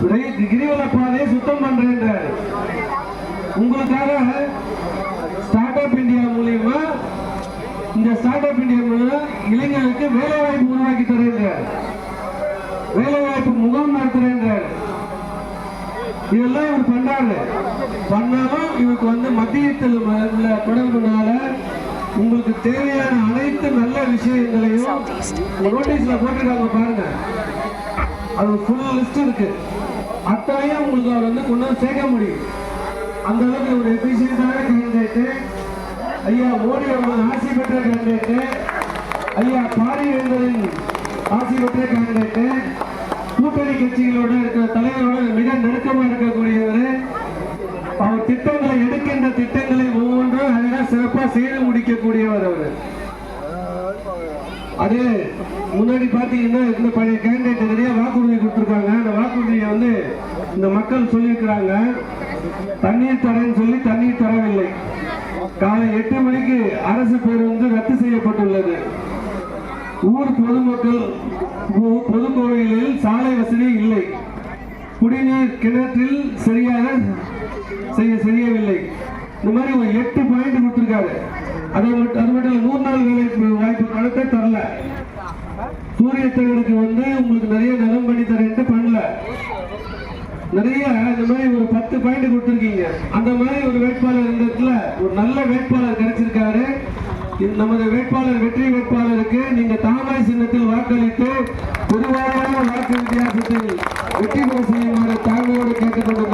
கிரிவல பாதையை சுத்தம் பண்றேன்றாரு. உங்களுக்காக ஸ்டார்ட் அப் இந்தியா மூலியமா இந்த ஸ்டார்ட் அப் இந்தியா மூலமா இளைஞர்களுக்கு வேலை வாய்ப்பு உருவாக்கி தரேன்றார். வேலை வாய்ப்பு முகாம் நடத்துறேன்றார். இதெல்லாம் இவர் பண்றாரு பண்ணாலும் இவருக்கு வந்து மத்தியத்தில் உள்ள தொடர்புனால உங்களுக்கு தேவையான அனைத்து நல்ல விஷயங்களையும் நோட்டீஸ்ல போட்டிருக்காங்க பாருங்க. அது ஃபுல் லிஸ்ட் இருக்கு. அத்தனையும் உங்களுக்கு அவர் வந்து கொண்டு வந்து சேர்க்க முடியும். அந்த அளவுக்கு ஒரு எஃபிஷியன்டான கேண்டிடேட்டு ஐயா மோடி அவர்கள் ஆட்சி பெற்ற கேண்டிடேட்டு ஐயா பாரிவேந்தரின் ஆட்சி பெற்ற கேண்டிடேட்டு கூட்டணி கட்சிகளோட இருக்கிற தலைவரோட மிக நெருக்கமாக இருக்கக்கூடியவர். அவர் திட்டங்களை எடுக்கின்ற திட்டங்களை ஒவ்வொன்றும் அழகா சிறப்பாக செய்து முடிக்கக்கூடியவர் அவர். அது முன்னாடி பார்த்தீங்கன்னா இந்த பழைய கேண்டிடேட் நிறைய வாக்குறுதி கொடுத்துருக்காங்க. அந்த வந்து இந்த மக்கள் சொல்லியிருக்கிறாங்க தண்ணீர் தரேன்னு சொல்லி தண்ணீர் தரவில்லை. காலை எட்டு மணிக்கு அரசு பேருந்து ரத்து செய்யப்பட்டுள்ளது. ஊர் பொதுமக்கள் பொது கோயிலில் சாலை வசதி இல்லை. குடிநீர் கிணற்றில் சரியாக செய்ய செய்யவில்லை இந்த மாதிரி ஒரு எட்டு பாயிண்ட் கொடுத்துருக்காரு. அதை அது மட்டும் இல்லை நூறு நாள் வேலை வாய்ப்பு காலத்தை தரல. சூரிய தகவலுக்கு வந்து உங்களுக்கு நிறைய நலம் பண்ணி தரேன்ட்டு பண்ணல. நிறைய இந்த மாதிரி ஒரு பத்து பாயிண்ட் கொடுத்துருக்கீங்க. அந்த மாதிரி ஒரு வேட்பாளர் இந்த இடத்துல ஒரு நல்ல வேட்பாளர் கிடைச்சிருக்காரு. இந்த நமது வேட்பாளர் வெற்றி வேட்பாளருக்கு நீங்க தாமரை சின்னத்தில் வாக்களித்து பொதுவான வாக்கு வித்தியாசத்தில் வெற்றி பெற செய்யுமாறு தாழ்மையோடு கேட்டுக்கொண்டு